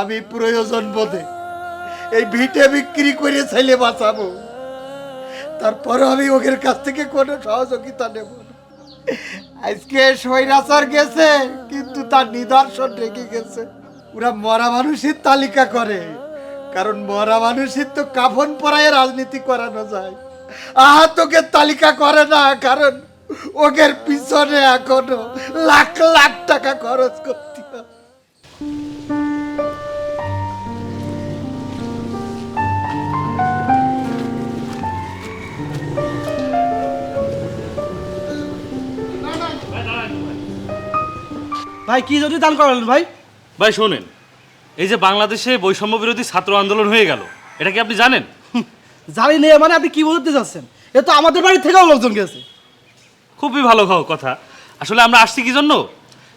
আমি প্রয়োজন বোধে এই ভিটে বিক্রি করে ছেলে বাঁচাবো। তারপরে আমি ওদের কাছ থেকে কোনো সহযোগিতা নেব আজকে সৈরাচার গেছে, কিন্তু তার নিদর্শন রেখে গেছে। ওরা মরা মানুষের তালিকা করে, কারণ মরা মানুষের তো কাফন পরায় রাজনীতি করানো যায়। আহতকে তালিকা করে না, কারণ ওদের পিছনে এখনও লাখ লাখ টাকা খরচ করতে হয় ভাই কি যদি দান করালেন ভাই? ভাই শোনেন এই যে বাংলাদেশে বৈষম্য বিরোধী ছাত্র আন্দোলন হয়ে গেল এটা কি আপনি জানেন? জানি নেই মানে আপনি কি বলতে চাচ্ছেন? এ তো আমাদের বাড়ি থেকেও লোকজন গেছে। খুবই ভালো খাও কথা। আসলে আমরা আসছি কি জন্য?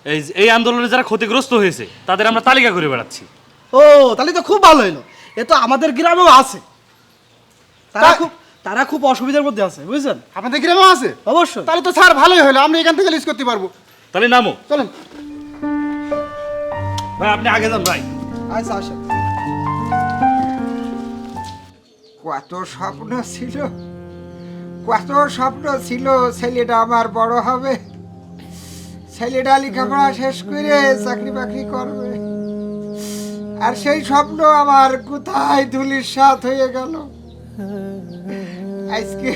এই যে- এই আন্দোলনে যারা ক্ষতিগ্রস্ত হয়েছে তাদের আমরা তালিকা করে বেড়াচ্ছি। ও তাহলে তো খুব ভালো হলো এ তো আমাদের গ্রামেও আছে। তারা খুব তারা খুব অসুবিধার মধ্যে আছে বুঝছেন? আপনাদের গ্রামে আছে? অবশ্যই। তাহলে তো স্যার ভালোই হলো আমরা এখান থেকে লিস্ট করতে পারব। তাহলে নামো। চলেন। ভাই, আপনি আগে যান ভাই। আচ্ছা আসেন কত স্বপ্ন ছিল, কত স্বপ্ন ছিল, ছেলেটা আমার বড় হবে। ছেলেটা লেখাপড়া শেষ করে চাকরি বাকরি করবে। আর সেই স্বপ্ন আমার কোথায় ধুলির সাথ হয়ে গেল? আজকে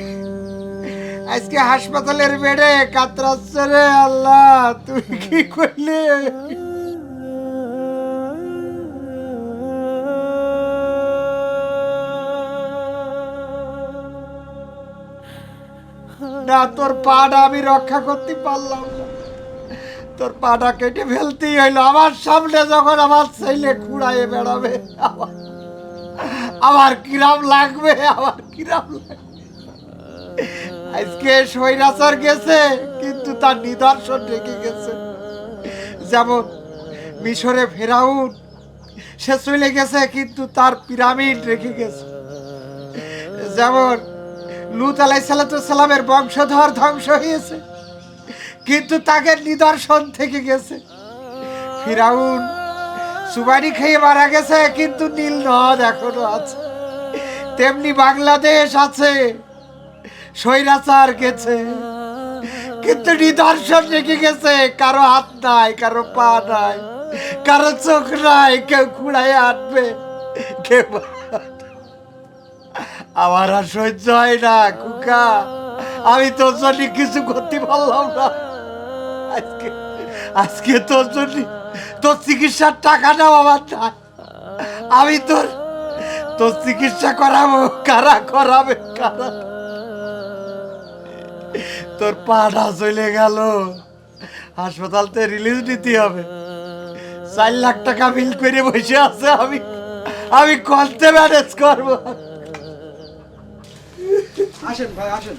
আজকে হাসপাতালের বেডে কাতরাচ্ছে রে আল্লাহ তুই কি করলে? না, তোর পাটা আমি রক্ষা করতে পারলাম তোর পাটা কেটে ফেলতেই হইল। আমার সামনে যখন আমার ছেলে কুড়াইয়ে বেড়াবে, আমার কিরাম লাগবে, আমার কিরাম আজকে সৈরাচার গেছে, কিন্তু তার নিদর্শন রেখে গেছে। যেমন মিশরে ফেরাউন, সে চলে গেছে, কিন্তু তার পিরামিড রেখে গেছে। যেমন লুত আলাই সালামের বংশধর ধ্বংস হয়েছে। কিন্তু তাকে নিদর্শন থেকে গেছে। ফিরাউন সুবারি খেয়ে মারা গেছে, কিন্তু নীল নদ এখনও আছে। তেমনি বাংলাদেশ আছে, স্বৈরাচার গেছে। কিন্তু নিদর্শন রেখে গেছে, কারও হাত নাই, কারও পা নাই, কারও চোখ নাই, কেউ কুড়াই আনবে, কেউ আমার আর সহ্য হয় না, কুকা। আমি তোর জন্য কিছু করতে পারলাম না। আজকে আজকে তোর জন্য, তোর চিকিৎসার টাকাটাও আমার নাই। আমি তোর তোর চিকিৎসা করাবো, কারা করাবে, কারা? তোর পাটা চলে গেল। হাসপাতাল হাসপাতালতে রিলিজ নিতে হবে। চার লাখ টাকা বিল করে বসে আছে আমি। আমি কলতে ম্যানেজ করব। আসেন ভাই আসেন।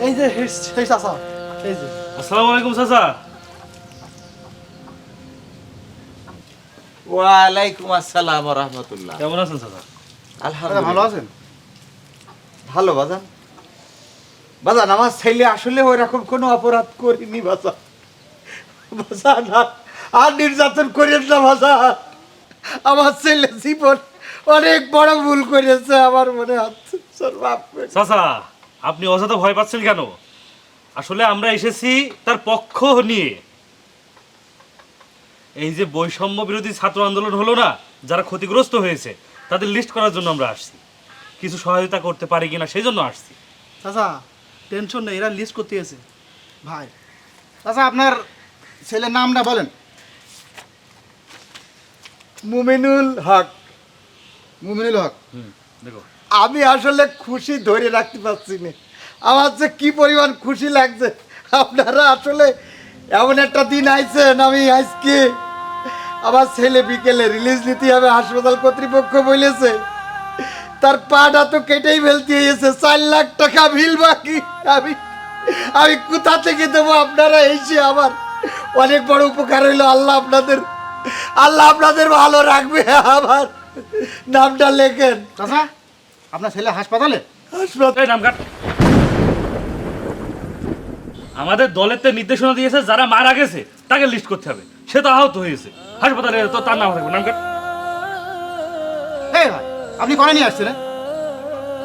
এই যে সেই এই যে। আসসালামু আলাইকুম চাচা। ওয়ালাইকুম আসসালাম রহমতুল্লাহ কেমন আছেন চাচা? দাদা ভালো আছেন? ভালো বাজান। বাজান আমার ছেলে আসলে ওই রকম কোনো অপরাধ করিনি বাজান। বাজান আর- আর নির্যাতন করেন না বাজান। আমার ছেলে জীবন অনেক বড় ভুল করেছে আমার মনে হচ্ছে। চাচা আপনি অযথা ভয় পাচ্ছেন কেন? আসলে আমরা এসেছি তার পক্ষ নিয়ে। এই যে বৈষম্য বিরোধী ছাত্র আন্দোলন হলো না যারা ক্ষতিগ্রস্ত হয়েছে তাদের লিস্ট করার জন্য আমরা আসছি। কিছু সহায়তা করতে পারি কিনা সেই জন্য আসছি। চাচা টেনশন নেই এরা লিস্ট করতে এসে ভাই চাচা আপনার ছেলের নামটা বলেন। মুমিনুল হক। মুমিনুল হক। দেখো। আমি আসলে খুশি ধরে রাখতে পারছি না। আমার যে কি পরিমাণ খুশি লাগছে আপনারা আসলে এমন একটা দিন আইছেন আমি আজকে আমার ছেলে বিকেলে রিলিজ নিতে হবে হাসপাতাল কর্তৃপক্ষ বলেছে। তার পাটা তো কেটেই ফেলতে হয়েছে চার লাখ টাকা বিল বাকি। আমি আমি কোথা থেকে দেবো আপনারা এসে আমার? অনেক বড় উপকার হইল আল্লাহ আপনাদের আল্লাহ আপনাদের ভালো রাখবে আমার। নামটা লেখেন। চাচা আপনার ছেলে হাসপাতালে? হাসপাতাল এই নাম কাট আমাদের দলের তো নির্দেশনা দিয়েছে যারা মারা গেছে তাকে লিস্ট করতে হবে। সে তো আহত হয়েছে। হাসপাতালে তো তার নাম থাকবে নাম কাট এই ভাই আপনি করে নিয়ে আসছেন হ্যাঁ?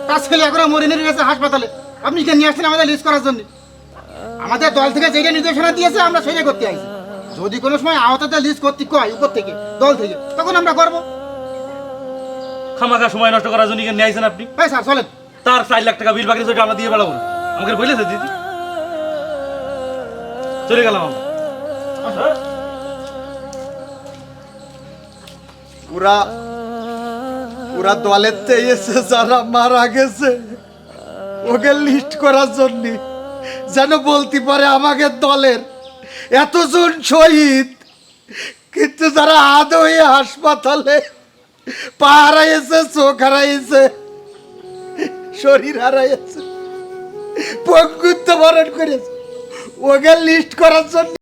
কাজ খেলে এখন মরে নিয়ে গেছে হাসপাতালে। আপনি কেন নিয়ে আসছেন আমাদের লিস্ট করার জন্য? আমাদের দল থেকে যেটা নির্দেশনা দিয়েছে আমরা সেটাই করতে আইছি। যদি কোনো সময় আহতদের লিস্ট করতে কয় উপর থেকে দল থেকে তখন আমরা করব। খামাখা সময় নষ্ট করার জন্য নিয়ে আইছেন আপনি? এই স্যার চলেন। তার চার লাখ টাকা বিল বাকি সেটা আমরা দিয়ে বেড়াবো আমাকে বলেছে দিদি। চলে গেলাম আমরা। পুরা পুরা দলের এসে যারা মারা গেছে ওকে লিস্ট করার জন্য যেন বলতে পারে আমাকে দলের এতজন শহীদ, কিন্তু যারা আদ হয়ে হাসপাতালে পা হারাইছে, চোখ হারাইছে, শরীর হারাইছে, পঙ্গুত্ব বরণ করেছে, ওকে লিস্ট করার জন্য